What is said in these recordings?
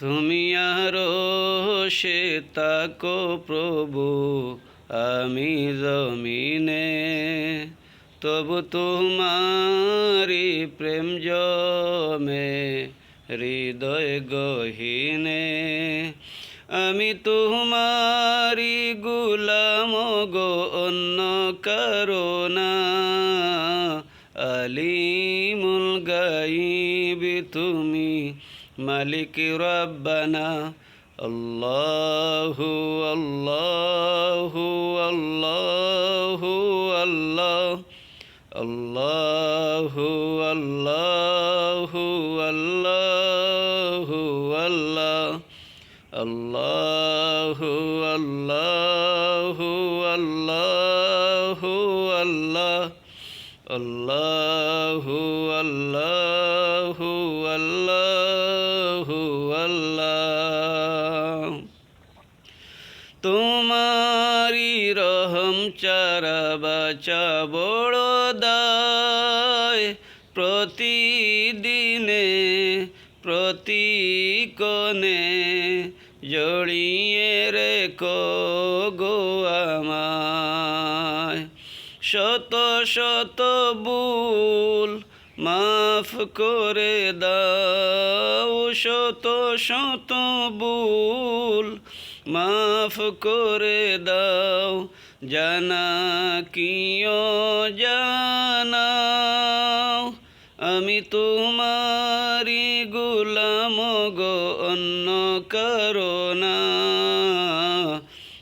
তুমি আরও সে তাকো প্রভু, আমি জমিনে। তবু তোমারি প্রেম জমে, হৃদয় গহীনে। আমি তোমারি গুলাম গো, অন্য করোনা আলিমুল গাইবি তুমি মালিক রব্বানা আল্লাহু আল্লাহু আল্লাহু আল্লাহ আল্লাহু আল্লাহু আল্লাহু আল্লাহ আল্লাহু আল্লাহু আল্লাহু আল্লাহ আল্লাহু আল্লাহু আল্লাহু আল্লাহ। তোমারি রহম চারা বাচা বড় দায় প্রতিদিনে প্রতিকনে জড়িয়ে রেখো গো আমায়। শত শত বুল মাফ করে দাও, শত শত বুল মাফ করে দাও জানা কিও জানাও। আমি তোমারি গুলাম গো, অন্য করোনা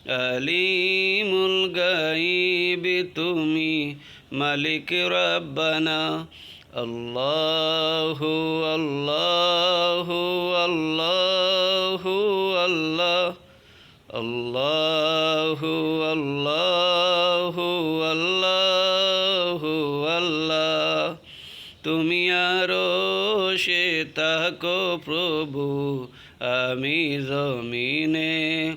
আলিমুল গাইবি তুমি মালিক রব্বানা। আল্লাহু আল্লাহু আল্লাহু আল্লাহ। আল্লাহু আল্লাহু আল্লাহু আল্লাহ। তুমি আরও সে, তাকো প্রভু, আমি জমিনে।